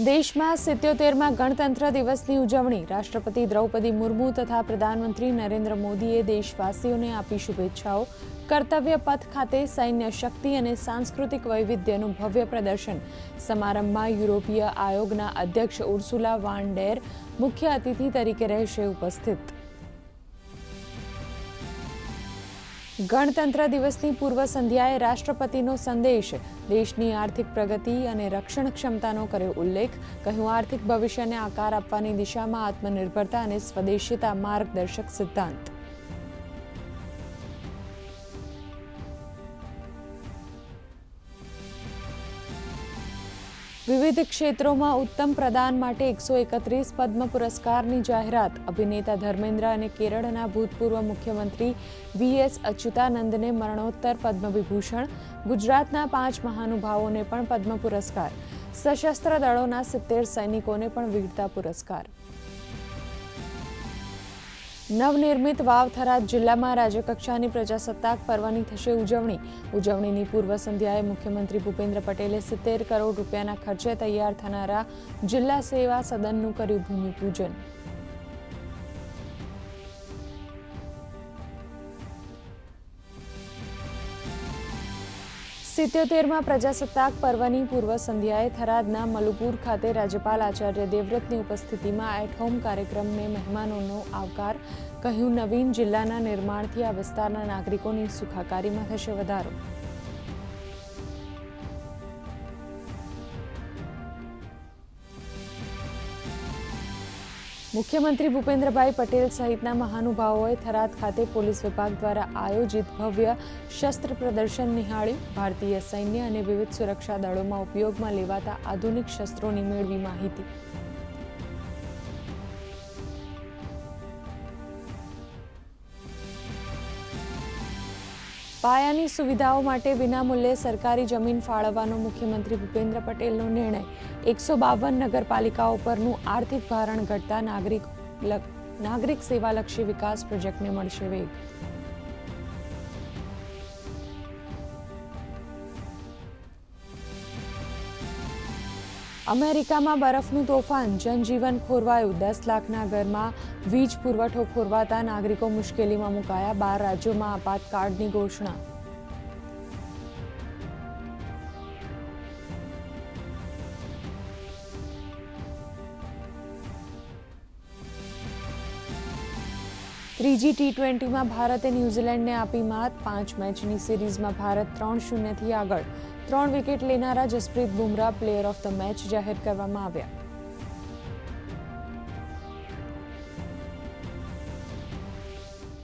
દેશમાં સિત્યોતેરમાં ગણતંત્ર દિવસની ઉજવણી. રાષ્ટ્રપતિ દ્રૌપદી મુર્મુ તથા પ્રધાનમંત્રી નરેન્દ્ર મોદીએ દેશવાસીઓને આપી શુભેચ્છાઓ. કર્તવ્ય પથ ખાતે સૈન્ય શક્તિ અને સાંસ્કૃતિક વૈવિધ્યનું ભવ્ય પ્રદર્શન. સમારંભમાં યુરોપીય આયોગના અધ્યક્ષ ઉર્સુલા વાન ડેર મુખ્ય અતિથિ તરીકે રહેશે ઉપસ્થિત. ગણતંત્ર દિવસની પૂર્વ સંધ્યાએ રાષ્ટ્રપતિનો સંદેશ, દેશની આર્થિક પ્રગતિ અને રક્ષણ ક્ષમતાનો કર્યો ઉલ્લેખ, કહ્યું આર્થિક ભવિષ્યને આકાર આપવાની દિશામાં આત્મનિર્ભરતા અને સ્વદેશીતા માર્ગદર્શક સિદ્ધાંત. વિવિધ ક્ષેત્રોમાં ઉત્તમ પ્રદાન માટે એકસો એકત્રીસ પદ્મ પુરસ્કારની જાહેરાત. અભિનેતા ધર્મેન્દ્ર અને કેરળના ભૂતપૂર્વ મુખ્યમંત્રી વી એસ અચ્યુતાનંદને મરણોત્તર પદ્મ વિભૂષણ ગુજરાતના પાંચ મહાનુભાવોને પણ પદ્મ પુરસ્કાર. સશસ્ત્ર દળોના સિત્તેર સૈનિકોને પણ વીરતા પુરસ્કાર. નવનિર્મિત વાવ થરાદ જિલ્લામાં રાજ્યકક્ષાની પ્રજાસત્તાક પર્વની થશે ઉજવણી. ઉજવણીની પૂર્વ સંધ્યાએ મુખ્યમંત્રી ભૂપેન્દ્ર પટેલે સિત્તેર કરોડ રૂપિયાના ખર્ચે તૈયાર થનારા જિલ્લા સેવા સદનનું કર્યું ભૂમિપૂજન. સિત્યોતેરમાં પ્રજાસત્તાક પર્વની પૂર્વ સંધ્યાએ થરાદના મલુપુર ખાતે રાજ્યપાલ આચાર્ય દેવવ્રતની ઉપસ્થિતિમાં એટ હોમ કાર્યક્રમને મહેમાનોનો આવકાર કહ્યું. નવીન જિલ્લાના નિર્માણથી આ વિસ્તારના નાગરિકોની સુખાકારીમાં થશે વધારો. મુખ્યમંત્રી ભૂપેન્દ્રભાઈ પટેલ સહિતના મહાનુભાવોએ થરાદ ખાતે પોલીસ વિભાગ દ્વારા આયોજિત ભવ્ય શસ્ત્ર પ્રદર્શન નિહાળ્યું ભારતીય સૈન્ય અને વિવિધ સુરક્ષા દળોમાં ઉપયોગમાં લેવાતા આધુનિક શસ્ત્રોની મેળવી માહિતી. પાયાની સુવિધાઓ માટે વિનામૂલ્યે સરકારી જમીન ફાળવવાનો મુખ્યમંત્રી ભૂપેન્દ્ર પટેલનો નિર્ણય. એકસો બાવન નગરપાલિકાઓ પરનું આર્થિક ભારણ ઘટતા નાગરિક નાગરિક સેવાલક્ષી વિકાસ પ્રોજેક્ટને મળશે વેગ. અમેરિકામાં બરફનું તોફાન, જનજીવન ખોરવાયું. દસ લાખના ઘરમાં વીજ પુરવઠો ખોરવાતા નાગરિકો મુશ્કેલીમાં મુકાયા. બાર રાજ્યોમાં આપાતકાળની ઘોષણા. ત્રીજી ટી ટ્વેન્ટીમાં ભારતે ન્યૂઝીલેન્ડને આપી માત. પાંચ મેચની સિરીઝમાં ભારત ત્રણ શૂન્યથી આગળ. ત્રણ વિકેટ લેનારા Jasprit Bumrah player of the match જાહેર કરવામાં આવ્યા.